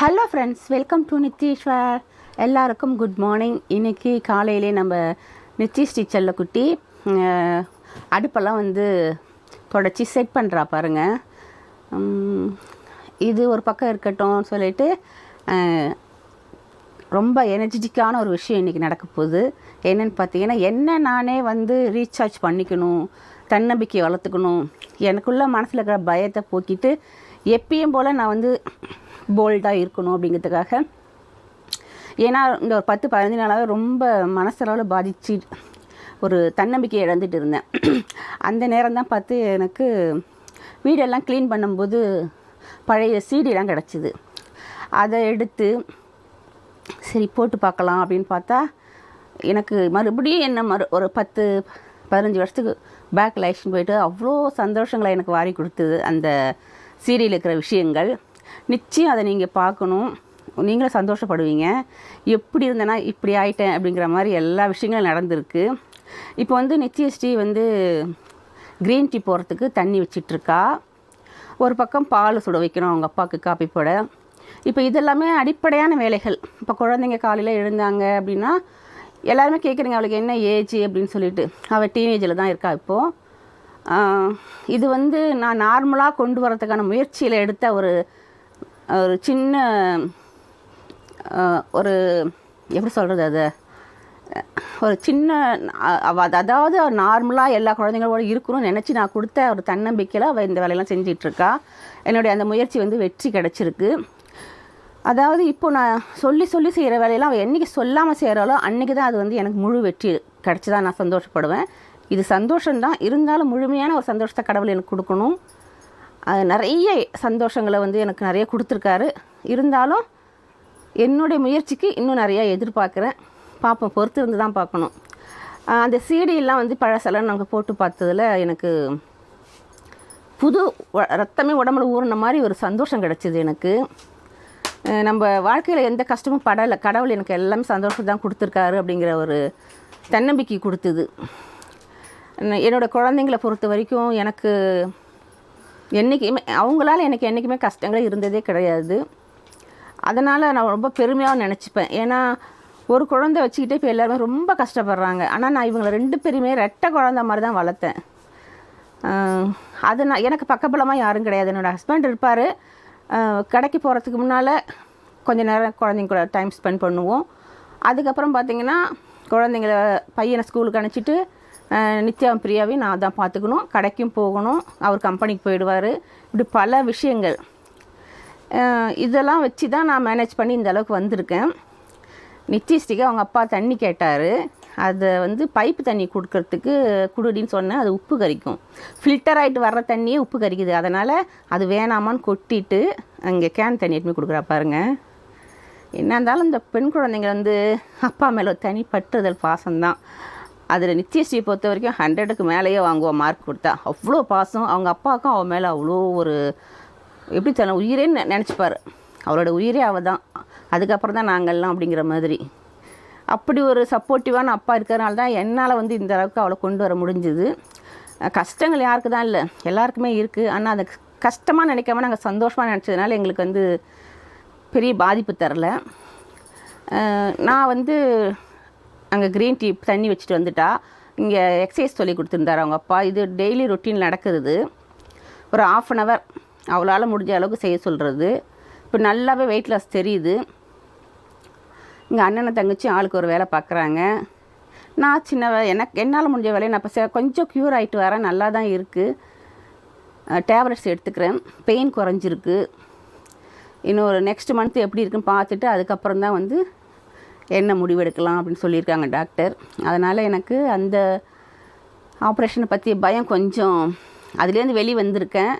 Hello friends welcome to Nitheeswar எல்லாருக்கும் good morning இன்றைக்கி காலையிலே நம்ம நித்தீஷ் டீச்சரில் குட்டி அடுப்பெல்லாம் வந்து தொடச்சி செட் பண்ணுறா பாருங்கள் இது ஒரு பக்கம் இருக்கட்டும் சொல்லிட்டு ரொம்ப எனர்ஜெட்டிக்கான ஒரு விஷயம் இன்றைக்கி நடக்க போகுது. என்னென்னு பார்த்தீங்கன்னா என்ன நானே வந்து ரீசார்ஜ் பண்ணிக்கணும் தன்னம்பிக்கை வளர்த்துக்கணும். எனக்குள்ள மனசில் இருக்கிற பயத்தை போக்கிட்டு எப்பயும் போல் நான் வந்து போல்டாக இருக்கணும் அப்படிங்கிறதுக்காக. ஏன்னா இந்த ஒரு பத்து பதினஞ்சு நாளாக ரொம்ப மனசளவில் பாதிச்சு ஒரு தன்னம்பிக்கை இழந்துட்டு இருந்தேன். அந்த நேரம் தான் பார்த்து எனக்கு வீடெல்லாம் க்ளீன் பண்ணும்போது பழைய சீடிலாம் கிடச்சிது. அதை எடுத்து சரி போட்டு பார்க்கலாம் அப்படின்னு பார்த்தா எனக்கு மறுபடியும் என்ன மறு ஒரு பத்து பதினஞ்சு வருஷத்துக்கு பேக் லைஃப்னு போயிட்டு அவ்வளோ சந்தோஷங்களை எனக்கு வாரி கொடுத்தது அந்த சீரியல் இருக்கிற விஷயங்கள் நிச்சயம் அதை நீங்கள் பார்க்கணும். நீங்களும் சந்தோஷப்படுவீங்க. எப்படி இருந்தேன்னா இப்படி ஆயிட்டேன் அப்படிங்கிற மாதிரி எல்லா விஷயங்களும் நடந்திருக்கு. இப்போ வந்து நித்யஸ்ரீ வந்து க்ரீன் டீ போடுறதுக்கு தண்ணி வச்சிட்ருக்கா. ஒரு பக்கம் பால் சுட வைக்கணும் அவங்க அப்பாவுக்கு காப்பி போட. இப்போ இதெல்லாமே அடிப்படையான வேலைகள். இப்போ குழந்தைங்க காலையில் எழுந்தாங்க அப்படின்னா எல்லாருமே கேட்குறீங்க அவளுக்கு என்ன ஏஜ் அப்படின்னு சொல்லிட்டு. அவள் டீனேஜில் தான் இருக்கா இப்போது இது வந்து நான் நார்மலாக கொண்டு வரதுக்கான முயற்சியில் எடுத்த ஒரு ஒரு சின்ன ஒரு எப்படி சொல்கிறது அது? ஒரு சின்ன அவ அதாவது நார்மலாக எல்லா குழந்தைங்களோட இருக்கணும்னு நினச்சி நான் கொடுத்த ஒரு தன்னம்பிக்கையில் அவள் இந்த வேலையெல்லாம் செஞ்சிட்ருக்கா. என்னுடைய அந்த முயற்சி வந்து வெற்றி கிடச்சிருக்கு. அதாவது இப்போ நான் சொல்லி சொல்லி செய்கிற வேலையெல்லாம் அவள் என்றைக்கு சொல்லாமல் செய்கிறாளோ அன்றைக்கி தான் அது வந்து எனக்கு முழு வெற்றி கிடச்சி தான் நான் சந்தோஷப்படுவேன். இது சந்தோஷம்தான். இருந்தாலும் முழுமையான ஒரு சந்தோஷத்தை கடவுள் எனக்கு கொடுக்கணும். அது நிறைய சந்தோஷங்களை வந்து எனக்கு நிறைய கொடுத்துருக்காரு. இருந்தாலும் என்னுடைய முயற்சிக்கு இன்னும் நிறையா எதிர்பார்க்குறேன். பார்ப்போம் பொறுத்து இருந்து தான் பார்க்கணும். அந்த சீடியெல்லாம் வந்து பழசெல்லாம் நாங்கள் போட்டு பார்த்ததுல எனக்கு புது ரத்தமே உடம்புல ஊறின மாதிரி ஒரு சந்தோஷம் கிடச்சிது எனக்கு. நம்ம வாழ்க்கையில் எந்த கஷ்டமும் படலை. கடவுள் எனக்கு எல்லாமே சந்தோஷம் தான் கொடுத்துருக்காரு அப்படிங்கிற ஒரு தன்னம்பிக்கை கொடுத்தது. என்னோடய என்னோட குழந்தைங்களை பொறுத்த வரைக்கும் எனக்கு என்றைக்குமே அவங்களால எனக்கு என்றைக்குமே கஷ்டங்கள் இருந்ததே கிடையாது. அதனால் நான் ரொம்ப பெருமையாக நினச்சிப்பேன். ஏன்னா ஒரு குழந்தை வச்சுக்கிட்டே இப்போ எல்லாருமே ரொம்ப கஷ்டப்படுறாங்க. ஆனால் நான் இவங்களை ரெண்டு பேருமே ரெட்டை குழந்த மாதிரி தான் வளர்த்தேன். அது நான் எனக்கு பக்கபலமாக யாரும் கிடையாது. என்னோடய ஹஸ்பண்ட் இருப்பார். கடைக்கு போகிறதுக்கு முன்னால் கொஞ்ச நேரம் குழந்தைங்க கூட டைம் ஸ்பெண்ட் பண்ணுவோம். அதுக்கப்புறம் பார்த்திங்கன்னா குழந்தைங்கள பையனை ஸ்கூலுக்கு அனுப்பிச்சிட்டு நித்யா பிரியாவையும் நான் தான் பார்த்துக்கணும். கடைக்கும் போகணும். அவர் கம்பெனிக்கு போயிடுவார். இப்படி பல விஷயங்கள். இதெல்லாம் வச்சு தான் நான் மேனேஜ் பண்ணி இந்த அளவுக்கு வந்திருக்கேன். நிச்சயஸ்டிக்கு அவங்க அப்பா தண்ணி கேட்டார். அதை வந்து பைப்பு தண்ணி கொடுக்கறதுக்கு குடுடின்னு சொன்னேன். அது உப்பு கரிக்கும். ஃபில்டர் ஆகிட்டு வர்ற தண்ணியே உப்பு கரிக்குது. அதனால் அது வேணாமான்னு கொட்டிட்டு அங்கே கேன் தண்ணி எடுத்து கொடுக்குறா பாருங்கள் என்ன இருந்தாலும் இந்த பெண் குழந்தைங்க வந்து அப்பா மேலே ஒரு தனி பற்றுதல் பாசம்தான். அதில் நித்யஸ்ரீ பொறுத்த வரைக்கும் ஹண்ட்ரடுக்கு மேலேயே வாங்குவோம் மார்க் கொடுத்தா. அவ்வளோ பாசம். அவங்க அப்பாவுக்கும் அவன் மேலே அவ்வளோ ஒரு எப்படி சொல்ல உயிரேன்னு நினச்சிப்பார். அவளோட உயிரே அவள் தான் அதுக்கப்புறம் தான் நாங்கள்லாம் அப்படிங்கிற மாதிரி. அப்படி ஒரு சப்போர்ட்டிவான அப்பா இருக்கிறனால தான் என்னால் வந்து இந்த அளவுக்கு அவளை கொண்டு வர முடிஞ்சுது. கஷ்டங்கள் யாருக்கு தான் இல்லை. எல்லாருக்குமே இருக்குது ஆனால் அதை கஷ்டமாக நினைக்காம நாங்கள் சந்தோஷமாக நினச்சதுனால எங்களுக்கு வந்து பெரிய பாதிப்பு தரல. நான் வந்து அங்கே க்ரீன் டீ தண்ணி வச்சுட்டு வந்துட்டா. இங்கே எக்ஸசைஸ் சொல்லி கொடுத்துருந்தாரு அவங்க அப்பா. இது டெய்லி ரொட்டீன் நடக்கிறது. ஒரு ஆஃப் அன் ஹவர் அவளால் முடிஞ்ச அளவுக்கு செய்ய சொல்கிறது இப்போ நல்லாவே வெயிட் லாஸ் தெரியுது. இங்கே அண்ணனை தங்கச்சி ஆளுக்கு ஒரு வேலை பார்க்குறாங்க நான் சின்ன வேலை எனக்கு என்னால் முடிஞ்ச வேலையை நான் இப்போ கொஞ்சம் க்யூர் ஆகிட்டு வரேன். நல்லா தான் இருக்குது டேப்லெட்ஸ் எடுத்துக்கிறேன். பெயின் குறைஞ்சிருக்கு. இன்னும் ஒரு நெக்ஸ்ட் மந்த் எப்படி இருக்குன்னு பார்த்துட்டு அதுக்கப்புறம் தான் வந்து என்ன முடிவெடுக்கலாம் அப்படின்னு சொல்லியிருக்காங்க டாக்டர். அதனால் எனக்கு அந்த ஆப்ரேஷனை பற்றி பயம் கொஞ்சம் அதுலேருந்து வெளியே வந்திருக்கேன்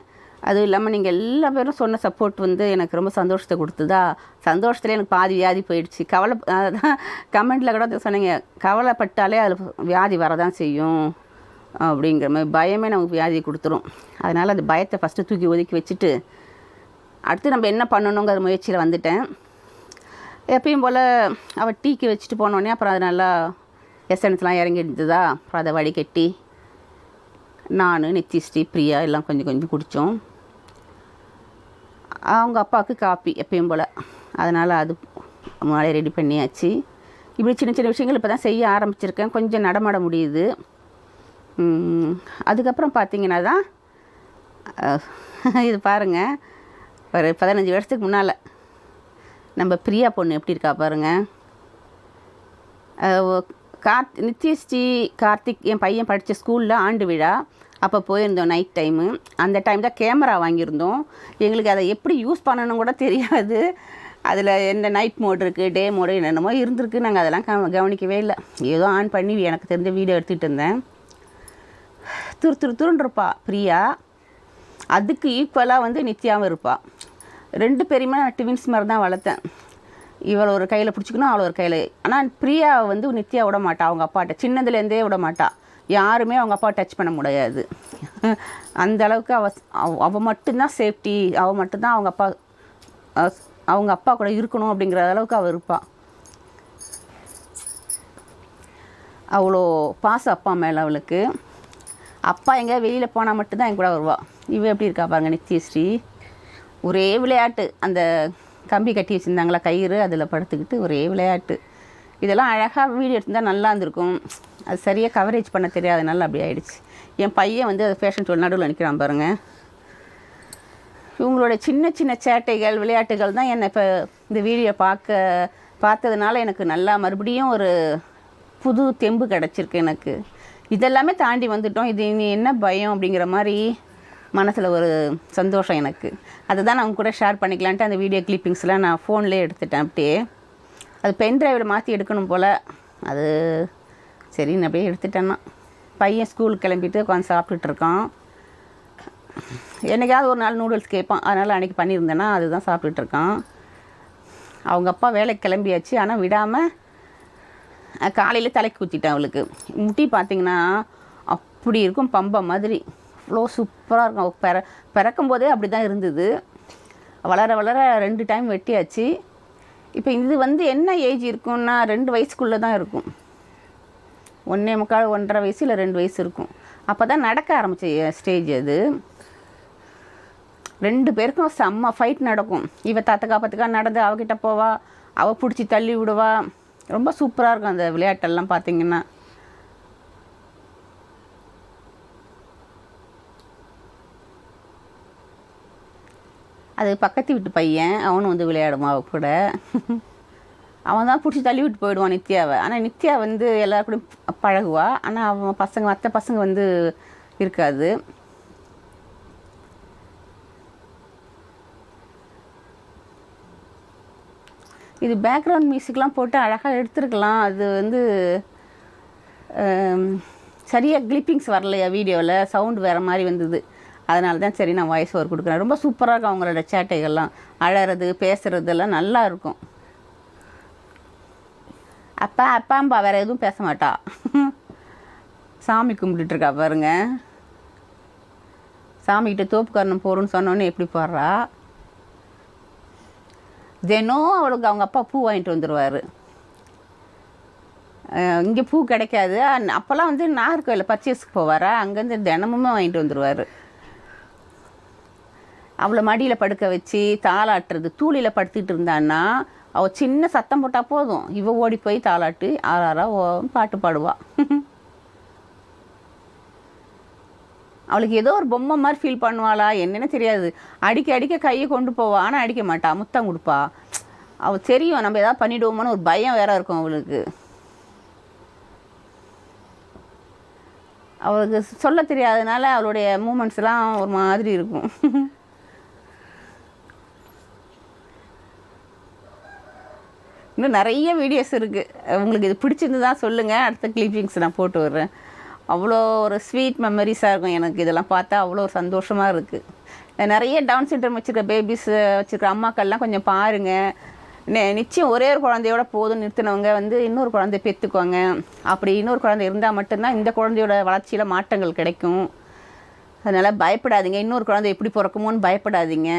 அதுவும் இல்லாமல் நீங்கள் எல்லா பேரும் சொன்ன சப்போர்ட் வந்து எனக்கு ரொம்ப சந்தோஷத்தை கொடுத்ததா? சந்தோஷத்துல எனக்கு பாதி வியாதி போயிடுச்சு. கவலை அதான் கமெண்ட்டில் கூட சொன்னீங்க கவலைப்பட்டாலே அதில் வியாதி வரதான் செய்யும் அப்படிங்கிற மாதிரி பயமே நமக்கு வியாதியை கொடுத்துரும். அதனால் அந்த பயத்தை ஃபஸ்ட்டு தூக்கி ஒதுக்கி வச்சுட்டு அடுத்து நம்ம என்ன பண்ணணுங்கிற முயற்சியில் வந்துட்டேன். எப்பயும் போல் அவள் டீக்கு வச்சுட்டு போனோடனே அப்புறம் அது நல்லா எசன்ஸ்லாம் இறங்கி இருந்ததா அப்புறம் அதை வடிகட்டி நான் நித்திஸ்ரீ பிரியா எல்லாம் கொஞ்சம் கொஞ்சம் குடித்தோம் அவங்க அப்பாவுக்கு காப்பி எப்பயும் போல். அதனால் அது முன்னாடியே ரெடி பண்ணியாச்சு. இப்படி சின்ன சின்ன விஷயங்கள் இப்போ தான் செய்ய ஆரம்பிச்சிருக்கேன். கொஞ்சம் நடமாட முடியுது. அதுக்கப்புறம் பார்த்தீங்கன்னா தான் இது பாருங்கள் ஒரு பதினஞ்சு வருஷத்துக்கு முன்னால். நம்ம பிரியா பொண்ணு எப்படி இருக்கா பாருங்கள் கார்த் நித்யஸ்ரீ கார்த்திக் என் பையன் படித்த ஸ்கூலில் ஆண்டு விழா. அப்போ போயிருந்தோம் நைட் டைமு அந்த டைம் தான் கேமரா வாங்கியிருந்தோம். எங்களுக்கு அதை எப்படி யூஸ் பண்ணணும் கூட தெரியாது. அதில் என்ன நைட் மோட் இருக்குது டே மோடு என்னென்னமோ இருந்திருக்கு. நாங்கள் அதெல்லாம் கவ- கவனிக்கவே இல்லை. ஏதோ ஆன் பண்ணி எனக்கு தெரிஞ்ச வீடியோ எடுத்துகிட்டு இருந்தேன். துரு துரு துருன்னு இருப்பா பிரியா. அதுக்கு ஈக்குவலாக வந்து நித்யாவும் இருப்பாள் ரெண்டு பேரையுமே நான் டிவின்ஸ் மாதிரி தான் வளர்த்தேன். இவளை ஒரு கையில் பிடிச்சிக்கணும் அவள் ஒரு கையில். ஆனால் பிரியா வந்து நித்யா விட மாட்டா அவங்க அப்பாட்ட. சின்னதுலேருந்தே விட மாட்டா. யாருமே அவங்க அப்பா டச் பண்ண முடியாது. அந்த அளவுக்கு அவள் அவள் மட்டும்தான் சேஃப்டி அவள் மட்டும்தான் அவங்க அப்பா அவங்க அப்பா கூட இருக்கணும் அப்படிங்கிற அளவுக்கு அவள் இருப்பாள் அவ்வளோ பாசம் அப்பா மேலே அவளுக்கு. அப்பா எங்கேயா வெளியில் போனால் மட்டும்தான் என் கூட வருவாள் இவ எப்படி இருக்கா பாருங்க நித்யஸ்ரீ. ஒரே விளையாட்டு. அந்த கம்பி கட்டி வச்சுருந்தாங்களா கயிறு அதில் படுத்துக்கிட்டு ஒரே விளையாட்டு. இதெல்லாம் அழகாக வீடியோ எடுத்திருந்தால் நல்லா இருந்திருக்கும். அது சரியாக கவரேஜ் பண்ண தெரியாதனால அப்படி ஆயிடுச்சு. என் பையன் வந்து அது ஃபேஷன் ஷோ நடுவில் நிற்கிறான் பாருங்கள் இவங்களோட சின்ன சின்ன சேட்டைகள் விளையாட்டுகள் தான் என்னை இப்போ இந்த வீடியோ பார்க்க பார்த்ததுனால எனக்கு நல்லா மறுபடியும் ஒரு புது தெம்பு கிடச்சிருக்கு எனக்கு. இதெல்லாமே தாண்டி வந்துட்டோம். இது இனி என்ன பயம் அப்படிங்கிற மாதிரி மனசில் ஒரு சந்தோஷம் எனக்கு. அதுதான் நான் கூட ஷேர் பண்ணிக்கலான்ட்டு அந்த வீடியோ கிளிப்பிங்ஸ்லாம் நான் ஃபோன்லேயே எடுத்துட்டேன் அப்படியே. அது பென் டிரைவில் மாற்றி எடுக்கணும் போல். அது சரின்னு அப்படியே எடுத்துட்டேன்னா. பையன் ஸ்கூலுக்கு கிளம்பிட்டு உட்காந்து சாப்பிட்டுட்டு இருக்கான். என்னைக்காவது ஒரு நாள் நூடுல்ஸ் கேட்பான். அதனால் அன்றைக்கி பண்ணியிருந்தேன்னா அதுதான் சாப்பிட்டுட்டு இருக்கான். அவங்க அப்பா வேலைக்கு கிளம்பியாச்சு. ஆனால் விடாமல் காலையில் தலைக்கு ஊற்றிட்டேன் அவளுக்கு. முட்டி பார்த்திங்கன்னா அப்படி இருக்கும் பம்பை மாதிரி. அவ்வளோ சூப்பராக இருக்கும். பிற பிறக்கும் போதே அப்படி தான் இருந்தது. வளர வளர ரெண்டு டைம் வெட்டியாச்சு. இப்போ இது வந்து என்ன ஏஜ் இருக்கும்னா ரெண்டு வயசுக்குள்ளே தான் இருக்கும். ஒன்றே முக்கால் ஒன்றரை வயசு இல்லை ரெண்டு வயசு இருக்கும். அப்போ தான் நடக்க ஆரம்பிச்ச ஸ்டேஜ் அது. ரெண்டு பேருக்கும் செம்ம ஃபைட் நடக்கும். இவ தாத்தக்கா பத்துக்கா நடந்து அவகிட்ட போவா. அவள் பிடிச்சி தள்ளி விடுவா. ரொம்ப சூப்பராக இருக்கும் அந்த விளையாட்டெல்லாம் பார்த்தீங்கன்னா அது பக்கத்து வீட்டு பையன் அவனும் வந்து விளையாடுவான் அவ கூட. அவன் தான் பிடிச்சி தள்ளி விட்டு போயிடுவான் நித்யாவை. ஆனால் நித்யா வந்து எல்லாரு பழகுவா. ஆனால் அவன் பசங்க மற்ற பசங்க வந்து இருக்காது. இது பேக்ரவுண்ட் மியூசிக்லாம் போட்டு அழகாக எடுத்துருக்கலாம். அது வந்து சரியாக கிளிப்பிங்ஸ் வரலையா வீடியோவில் சவுண்டு வேறு மாதிரி வந்தது. அதனால தான் சரி நான் வாய்ஸ் ஓவர் கொடுக்குறேன். ரொம்ப சூப்பராக இருக்கும் அவங்களோட சேட்டைகள்லாம். அழறது பேசுகிறதெல்லாம் எல்லாம் நல்லா இருக்கும். அப்பா அப்பாம்பா வேறு எதுவும் பேச மாட்டா. சாமி கும்பிட்டுட்ருக்கா பாருங்க. சாமிக்கிட்ட தோப்புக்காரணம் போகிறோன்னு சொன்னோன்னே எப்படி போடுறா தினம் அவளுக்கு அவங்க அப்பா பூ வாங்கிட்டு வந்துடுவார் இங்கே பூ கிடைக்காது. அப்போல்லாம் வந்து நாகர்கோயிலில் பர்ச்சேஸ்க்கு போவாரா? அங்கேருந்து தினமுமே வாங்கிட்டு வந்துடுவார் அவளை மடியில் படுக்க வச்சு தாளாட்டுறது தூளியில் படுத்துக்கிட்டு இருந்தான்னா அவள் சின்ன சத்தம் போட்டால் போதும். இவ ஓடி போய் தாளாட்டு ஆறாரா ஓ பாட்டு பாடுவாள் அவளுக்கு ஏதோ ஒரு பொம்மை மாதிரி ஃபீல் பண்ணுவாளா என்னென்னு தெரியாது. அடிக்க அடிக்க கையை கொண்டு போவா ஆனால் அடிக்க மாட்டா. முத்தம் கொடுப்பா. அவள் தெரியும் நம்ம ஏதாவது பண்ணிடுவோமோன்னு ஒரு பயம் வேற இருக்கும் அவளுக்கு. அவளுக்கு சொல்ல தெரியாதனால அவளுடைய மூமெண்ட்ஸ்லாம் ஒரு மாதிரி இருக்கும். இன்னும் நிறைய வீடியோஸ் இருக்குது உங்களுக்கு இது பிடிச்சிருந்ததா சொல்லுங்கள் அடுத்த கிளிப்பிங்ஸ் நான் போட்டு விட்றேன். அவ்வளோ ஒரு ஸ்வீட் மெமரிஸாக இருக்கும் எனக்கு. இதெல்லாம் பார்த்தா அவ்வளோ ஒரு சந்தோஷமாக இருக்குது நிறைய டவுன் சிண்ட்ரம் வச்சுருக்க பேபிஸ் வச்சுருக்க அம்மாக்கள்லாம் கொஞ்சம் பாருங்கள் நிச்சயம் ஒரே ஒரு குழந்தையோட போதும் நிறுத்தினவங்க வந்து இன்னொரு குழந்தைய பெற்றுக்குவாங்க அப்படி இன்னொரு குழந்தை இருந்தால் மட்டும்தான் இந்த குழந்தையோட வளர்ச்சியில் மாற்றங்கள் கிடைக்கும். அதனால் பயப்படாதீங்க. இன்னொரு குழந்தை எப்படி பிறக்குமோன்னு பயப்படாதீங்க.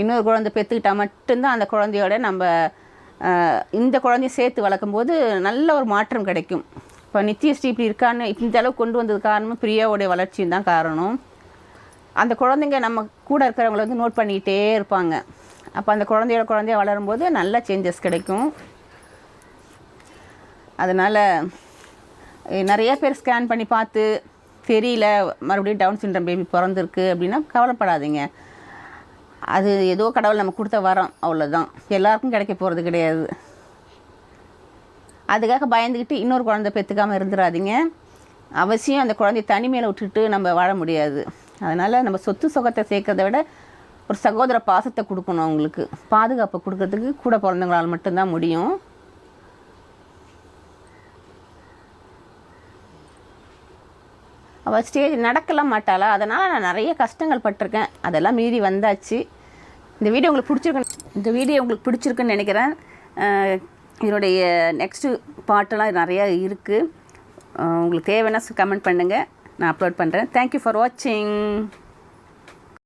இன்னொரு குழந்தை பெற்றுக்கிட்டா மட்டும்தான் அந்த குழந்தையோட நம்ம இந்த குழந்தைய சேர்த்து வளர்க்கும்போது நல்ல ஒரு மாற்றம் கிடைக்கும். இப்போ நித்யஸ்ரீ இப்படி இருக்கான்னு இந்த அளவுக்கு கொண்டு வந்தது காரணமும் பிரியாவுடைய வளர்ச்சியும் தான் காரணம். அந்த குழந்தைங்க நம்ம கூட இருக்கிறவங்கள வந்து நோட் பண்ணிக்கிட்டே இருப்பாங்க. அப்போ அந்த குழந்தையோட குழந்தைய வளரும்போது நல்ல சேஞ்சஸ் கிடைக்கும். அதனால் நிறைய பேர் ஸ்கேன் பண்ணி பார்த்து தெரியல மறுபடியும் டவுன் சிண்ட்ரம் பேபி பிறந்திருக்கு அப்படின்னா கவலைப்படாதீங்க. அது ஏதோ கடவுள் நம்ம கொடுத்த வரோம் அவ்வளோதான் எல்லாருக்கும் கிடைக்க போகிறது கிடையாது. அதுக்காக பயந்துக்கிட்டு இன்னொரு குழந்தை பெற்றுக்காமல் இருந்துடாதீங்க அவசியம் அந்த குழந்தைய தனிமையில் விட்டுட்டு நம்ம வாழ முடியாது. அதனால் நம்ம சொத்து சுகத்தை சேர்க்கறத விட ஒரு சகோதர பாசத்தை கொடுக்கணும் அவங்களுக்கு. பாதுகாப்பை கொடுக்கறதுக்கு கூட பிறந்தவங்களால் மட்டும்தான் முடியும். அவள் ஸ்டேஜ் நடக்கலாம் மாட்டாளா? அதனால் நான் நிறைய கஷ்டங்கள் பட்டிருக்கேன். அதெல்லாம் மீறி வந்தாச்சு. இந்த வீடியோ உங்களுக்கு பிடிச்சிருக்கு இந்த வீடியோ உங்களுக்கு பிடிச்சிருக்குன்னு நினைக்கிறேன். இதனுடைய நெக்ஸ்ட்டு பாட்டெல்லாம் நிறையா இருக்குது உங்களுக்கு தேவைன்னா கமெண்ட் பண்ணுங்கள் நான் அப்லோட் பண்ணுறேன் தேங்க்யூ ஃபார் வாட்சிங்